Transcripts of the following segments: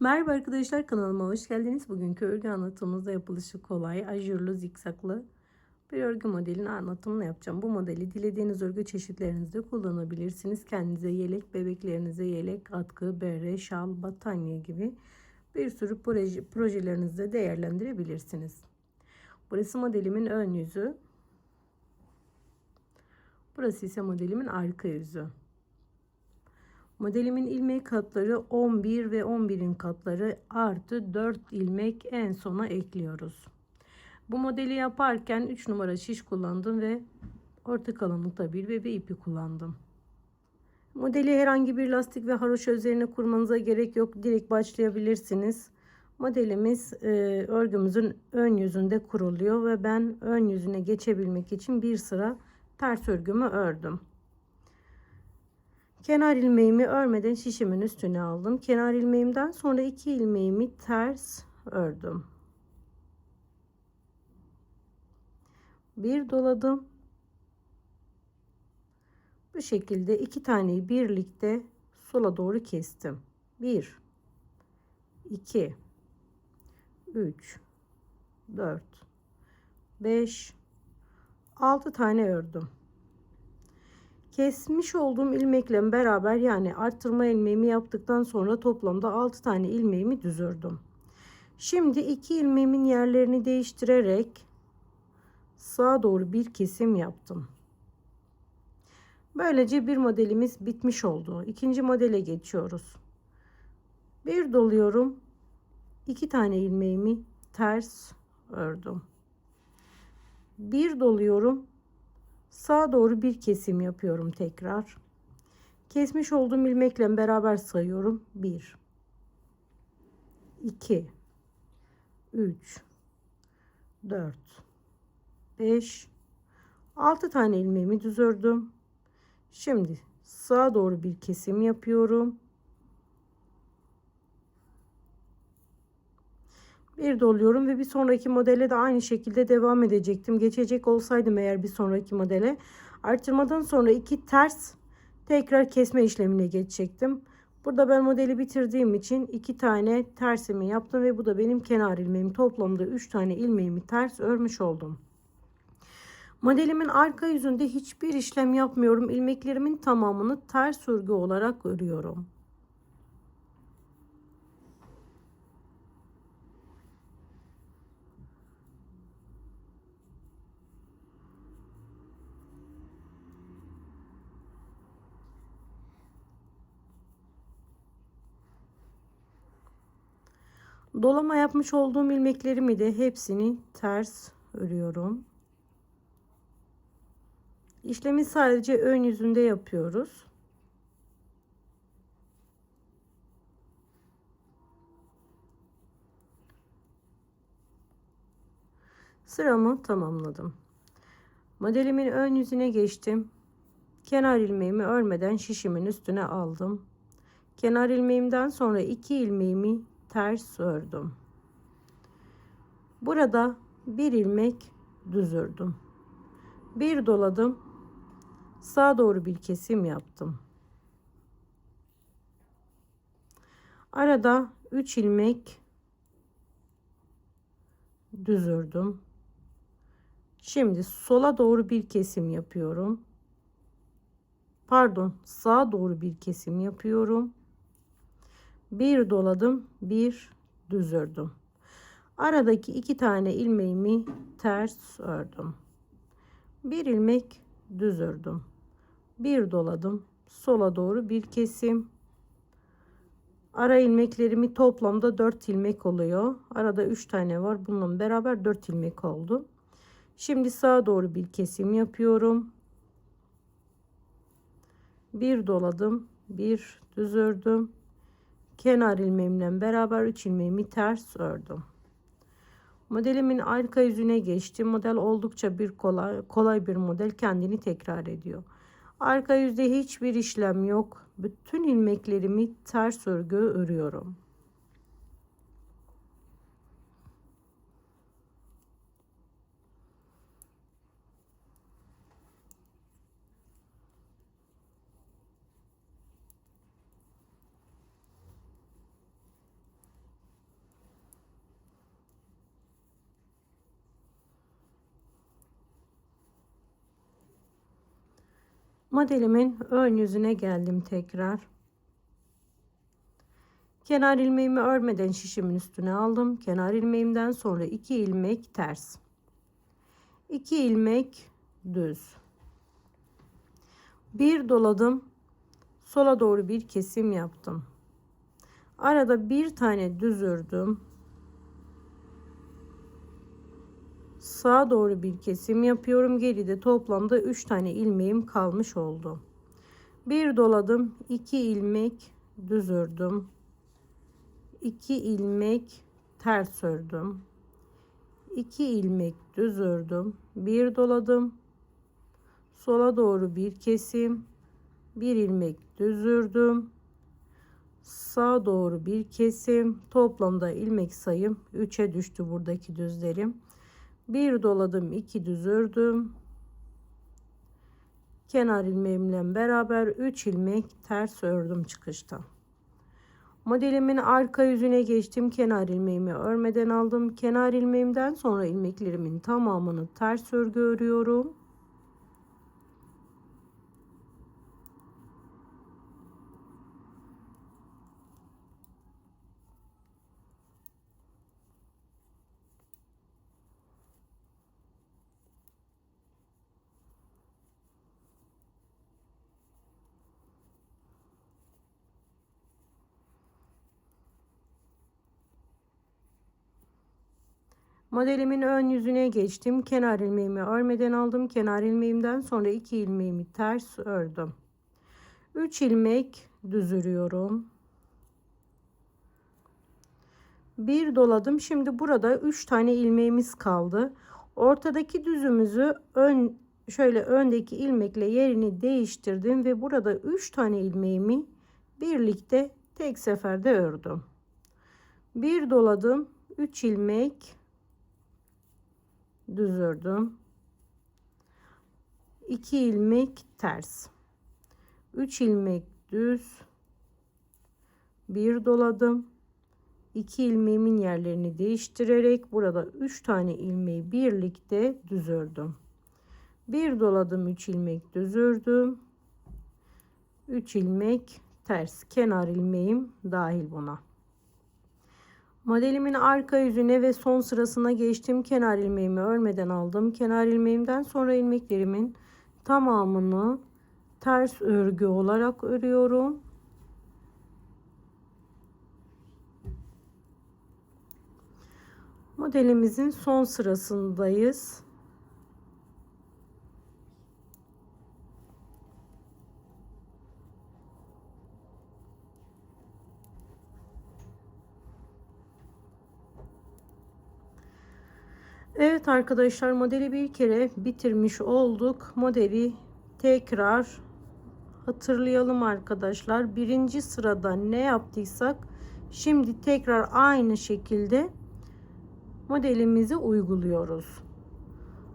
Merhaba arkadaşlar kanalıma hoş geldiniz. Bugünkü örgü anlatımımızda yapılışı kolay, ajurlu, zikzaklı bir örgü modelinin anlatımını yapacağım. Bu modeli dilediğiniz örgü çeşitlerinizde kullanabilirsiniz. Kendinize yelek, bebeklerinize yelek, atkı, bere, şal, battaniye gibi bir sürü proje, projelerinizde değerlendirebilirsiniz. Burası modelimin ön yüzü. Burası ise modelimin arka yüzü. Modelimin ilmek katları 11 ve 11'in katları artı 4 ilmek en sona ekliyoruz. Bu modeli yaparken 3 numara şiş kullandım ve orta kalınlıkta bir bebe ipi kullandım. Modeli herhangi bir lastik ve haroşa üzerine kurmanıza gerek yok. Direkt başlayabilirsiniz. Modelimiz e, örgümüzün ön yüzünde kuruluyor ve ben ön yüzüne geçebilmek için bir sıra ters örgümü ördüm. Kenar ilmeğimi örmeden şişimin üstüne aldım. Kenar ilmeğimden sonra iki ilmeğimi ters ördüm. Bir doladım. Bu şekilde iki taneyi birlikte sola doğru kestim. 1 2 3 4 5 6 tane ördüm kesmiş olduğum ilmekle beraber yani arttırma ilmeğimi yaptıktan sonra toplamda 6 tane ilmeğimi düz ördüm. Şimdi iki ilmeğimin yerlerini değiştirerek sağa doğru bir kesim yaptım. Böylece bir modelimiz bitmiş oldu. İkinci modele geçiyoruz. Bir doluyorum. iki tane ilmeğimi ters ördüm. Bir doluyorum sağa doğru bir kesim yapıyorum tekrar. Kesmiş olduğum ilmekle beraber sayıyorum. 1 2 3 4 5 6 tane ilmeğimi düz ördüm. Şimdi sağa doğru bir kesim yapıyorum. Bir doluyorum ve bir sonraki modele de aynı şekilde devam edecektim. Geçecek olsaydım eğer bir sonraki modele artırmadan sonra iki ters tekrar kesme işlemine geçecektim. Burada ben modeli bitirdiğim için iki tane tersimi yaptım ve bu da benim kenar ilmeğim. Toplamda üç tane ilmeğimi ters örmüş oldum. Modelimin arka yüzünde hiçbir işlem yapmıyorum. İlmeklerimin tamamını ters örgü olarak örüyorum. Dolama yapmış olduğum ilmeklerimi de hepsini ters örüyorum. İşlemi sadece ön yüzünde yapıyoruz. Sıramı tamamladım. Modelimin ön yüzüne geçtim. Kenar ilmeğimi örmeden şişimin üstüne aldım. Kenar ilmeğimden sonra iki ilmeğimi ters ördüm. Burada bir ilmek düz ördüm. Bir doladım. Sağa doğru bir kesim yaptım. Arada 3 ilmek düz ördüm. Şimdi sola doğru bir kesim yapıyorum. Pardon, sağa doğru bir kesim yapıyorum bir doladım bir düz ördüm aradaki iki tane ilmeğimi ters ördüm. Bir ilmek düz ördüm bir doladım sola doğru bir kesim. Ara ilmeklerimi toplamda 4 ilmek oluyor. Arada 3 tane var. Bununla beraber 4 ilmek oldu. Şimdi sağa doğru bir kesim yapıyorum. Bir doladım bir düz ördüm kenar ilmeğimle beraber 3 ilmeğimi ters ördüm. Modelimin arka yüzüne geçtim. Model oldukça bir kolay, kolay bir model kendini tekrar ediyor. Arka yüzde hiçbir işlem yok. Bütün ilmeklerimi ters örgü örüyorum. Modelimin ön yüzüne geldim tekrar. Kenar ilmeğimi örmeden şişimin üstüne aldım. Kenar ilmeğimden sonra 2 ilmek ters. 2 ilmek düz. Bir doladım. Sola doğru bir kesim yaptım. Arada bir tane düz ördüm. Sağa doğru bir kesim yapıyorum. Geride toplamda 3 tane ilmeğim kalmış oldu. Bir doladım. 2 ilmek düz ördüm. 2 ilmek ters ördüm. 2 ilmek düz ördüm. Bir doladım. Sola doğru bir kesim. Bir ilmek düz ördüm. Sağa doğru bir kesim. Toplamda ilmek sayım 3'e düştü buradaki düzlerim. Bir doladım, iki düz ördüm. Kenar ilmeğimle beraber 3 ilmek ters ördüm çıkışta. Modelimin arka yüzüne geçtim. Kenar ilmeğimi örmeden aldım. Kenar ilmeğimden sonra ilmeklerimin tamamını ters örgü örüyorum. Modelimin ön yüzüne geçtim. Kenar ilmeğimi örmeden aldım. Kenar ilmeğimden sonra iki ilmeğimi ters ördüm. 3 ilmek düz örüyorum. Bir doladım. Şimdi burada 3 tane ilmeğimiz kaldı. Ortadaki düzümüzü ön şöyle öndeki ilmekle yerini değiştirdim ve burada 3 tane ilmeğimi birlikte tek seferde ördüm. Bir doladım. 3 ilmek düz ördüm. 2 ilmek ters. 3 ilmek düz. Bir doladım. 2 ilmeğimin yerlerini değiştirerek burada 3 tane ilmeği birlikte düz ördüm. Bir doladım 3 ilmek düz ördüm. 3 ilmek ters kenar ilmeğim dahil buna. Modelimin arka yüzüne ve son sırasına geçtim. Kenar ilmeğimi örmeden aldım. Kenar ilmeğimden sonra ilmeklerimin tamamını ters örgü olarak örüyorum. Modelimizin son sırasındayız. Evet arkadaşlar modeli bir kere bitirmiş olduk. Modeli tekrar hatırlayalım arkadaşlar. Birinci sırada ne yaptıysak şimdi tekrar aynı şekilde modelimizi uyguluyoruz.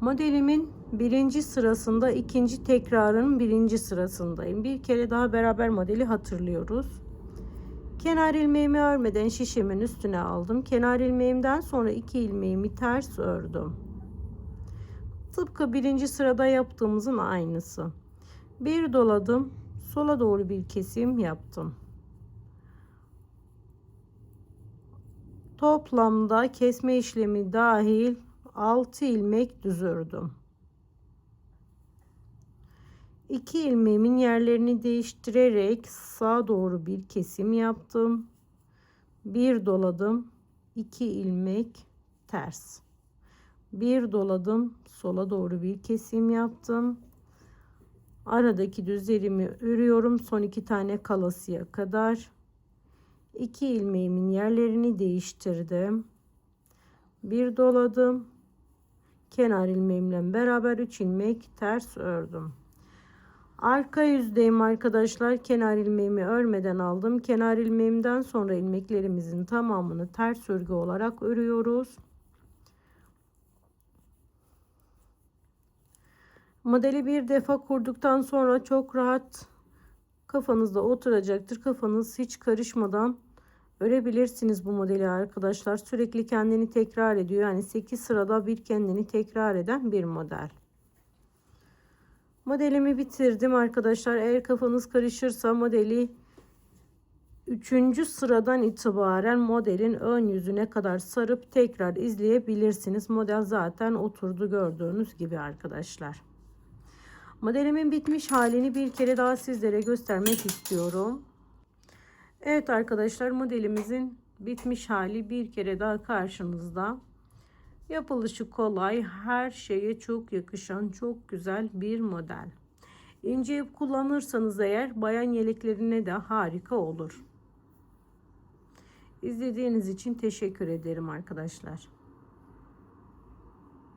Modelimin birinci sırasında ikinci tekrarın birinci sırasındayım. Bir kere daha beraber modeli hatırlıyoruz. Kenar ilmeğimi örmeden şişimin üstüne aldım. Kenar ilmeğimden sonra iki ilmeğimi ters ördüm. Tıpkı birinci sırada yaptığımızın aynısı. Bir doladım. Sola doğru bir kesim yaptım. Toplamda kesme işlemi dahil 6 ilmek düz ördüm. 2 ilmeğimin yerlerini değiştirerek sağa doğru bir kesim yaptım. Bir doladım. 2 ilmek ters. Bir doladım. Sola doğru bir kesim yaptım. Aradaki düzlerimi örüyorum. Son iki tane kalasıya kadar. 2 ilmeğimin yerlerini değiştirdim. Bir doladım. Kenar ilmeğimle beraber 3 ilmek ters ördüm. Arka yüzdeyim arkadaşlar. Kenar ilmeğimi örmeden aldım. Kenar ilmeğimden sonra ilmeklerimizin tamamını ters örgü olarak örüyoruz. Modeli bir defa kurduktan sonra çok rahat kafanızda oturacaktır. Kafanız hiç karışmadan örebilirsiniz bu modeli arkadaşlar. Sürekli kendini tekrar ediyor. Yani 8 sırada bir kendini tekrar eden bir model. Modelimi bitirdim arkadaşlar. Eğer kafanız karışırsa modeli 3. sıradan itibaren modelin ön yüzüne kadar sarıp tekrar izleyebilirsiniz. Model zaten oturdu gördüğünüz gibi arkadaşlar. Modelimin bitmiş halini bir kere daha sizlere göstermek istiyorum. Evet arkadaşlar modelimizin bitmiş hali bir kere daha karşınızda. Yapılışı kolay, her şeye çok yakışan çok güzel bir model. İnce ip kullanırsanız eğer bayan yeleklerine de harika olur. İzlediğiniz için teşekkür ederim arkadaşlar.